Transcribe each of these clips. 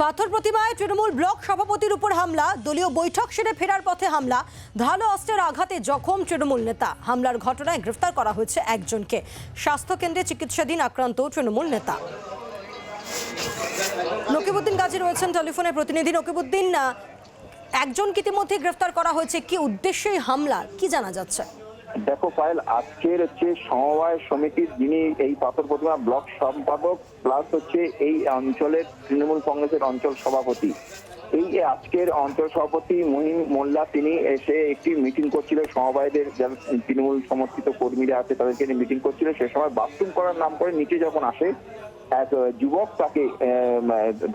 পাথর প্রতিমায় তৃণমূল ব্লক সভাপতির উপর হামলা। দলীয় বৈঠক সেরে ফেরার পথে হামলা। ধারালো অস্ত্রের আঘাতে জখম তৃণমূল নেতা। হামলার ঘটনায় গ্রেফতার করা হয়েছে একজনকে। স্বাস্থ্যকেন্দ্রে চিকিৎসাধীন আক্রান্ত তৃণমূল নেতা। নকিবুদ্দিন গাজী রয়েছেন টেলিফোনে প্রতিনিধি। নকিবুদ্দিন একজনকে ইতিমধ্যে গ্রেফতার করা হয়েছে। কি উদ্দেশ্যে এই হামলা কি জানা যাচ্ছে? দেখো, পায়েল, আজকের হচ্ছে সমবায় সমিতির যিনি এই পাথর প্রতিমা ব্লক সম্পাদক, প্লাস হচ্ছে এই অঞ্চলের তৃণমূল কংগ্রেসের অঞ্চল সভাপতি। এই আজকের অঞ্চল সভাপতি মহিম মোল্লা, তিনি এসে একটি মিটিং করছিল, সমবায়দের যারা তৃণমূল সমর্থিত কর্মীরা আছে, তাদেরকে মিটিং করছিল। সে সময় বাথরুম করার নাম করে নিচে যখন আসে, এক যুবক তাকে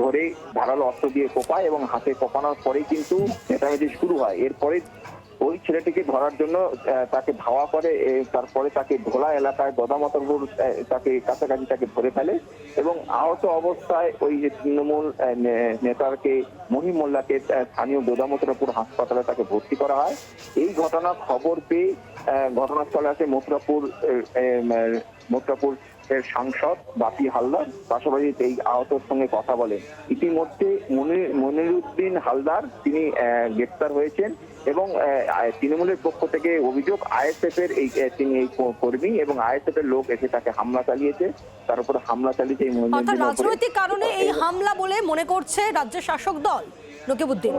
ধরে ধারালো অস্ত্র দিয়ে কোপায় এবং হাতে কোপানোর পরেই কিন্তু মেটামেটি শুরু হয়। এরপরে ওই ছেলেটিকে ধরার জন্য তাকে ধাওয়া করে তারপরে তাকে ধোলা এলাকায় গদামতরপুর আহ, তাকে কাছাকাছি তাকে ধরে ফেলে এবং আহত অবস্থায় ওই যে তৃণমূল নেতাকে মহিম মোল্লাকে স্থানীয় গোদামতরপুর হাসপাতালে তাকে ভর্তি করা হয়। এই ঘটনার খবর পেয়ে ঘটনাস্থলে আসে মথুরাপুর মথুরাপুর এর সাংসদ বাপি হালদার। পাশাপাশি এই আহতর সঙ্গে কথা বলেন ইতিমধ্যে মনির মনিরুদ্দিন হালদার তিনি গ্রেপ্তার হয়েছেন। এবং তৃণমূলের পক্ষ থেকে অভিযোগ আইএসএফ এর এই তিনি এই কর্মী এবং আইএসএফ এর লোক এসে তাকে হামলা চালিয়েছে। তার উপর হামলা চালিয়েছে এই অর্থাৎ রাজনৈতিক কারণে এই হামলা বলে মনে করছে রাজ্যের শাসক দল নকিবুদ্দিন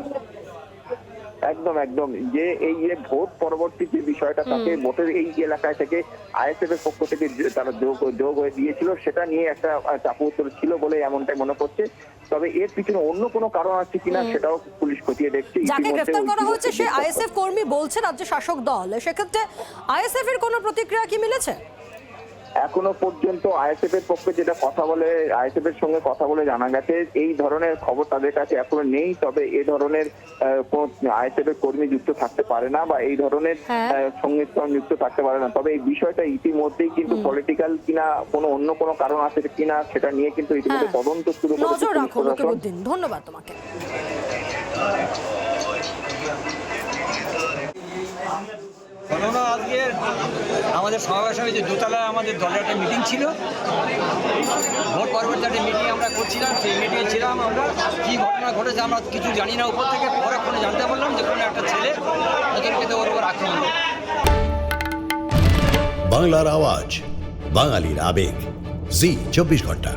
একদম একদম। যে এই যে ভোট পরবর্তী যে বিষয়টা তাকে ভোটের এই এলাকায় থেকে আইএসএফ এর পক্ষ থেকে তারা যোগ যোগ হয়ে দিয়েছিল সেটা নিয়ে একটা আহ, চাপু উত্তর ছিল বলে এমনটাই মনে করছে তবে এর পিছনে অন্য কোনো কারণ আছে কিনা সেটাও পুলিশ খতিয়ে দেখছে। যাকে গ্রেফতার করা হয়েছে সে আইএসএফ কর্মী বলছে রাজ্য শাসক দল। সেক্ষেত্রে আইএসএফ এর কোনো প্রতিক্রিয়া কি মিলেছে? এখনও পর্যন্ত আইএসএফ এর পক্ষে যেটা কথা বলে আইএসএফ এর সঙ্গে কথা বলে জানা গেছে এই ধরনের খবর তাদের কাছে এখনও নেই তবে এ ধরনের আইএসএফ এর কর্মী যুক্ত থাকতে পারে না বা এই ধরনের হ্যাঁ। সঙ্গে যুক্ত থাকতে পারে না। তবে এই বিষয়টা ইতিমধ্যেই কিন্তু পলিটিক্যাল কিনা কোনো অন্য কোনো কারণ আছে কিনা সেটা নিয়ে কিন্তু ইতিমধ্যে হ্যাঁ। তদন্ত শুরু করেছে ধন্যবাদ তোমাকে। ঘটনা আজকে আমাদের সমাবেশ সমিতি দোতলায় আমাদের দলের একটা মিটিং ছিল। ভোট পরবর্তী একটা মিটিং আমরা করছিলাম, সেই মিটিংয়ে ছিলাম আমরা। কী ঘটনা ঘটেছে আমরা কিছু জানি না উপর থেকে, পরে জানতে পারলাম যে কোনো একটা ছেলে অতর্কিত ওর উপর আক্রমণ বাংলার আওয়াজ, বাঙালির আবেগ। জি, চব্বিশ ঘণ্টা।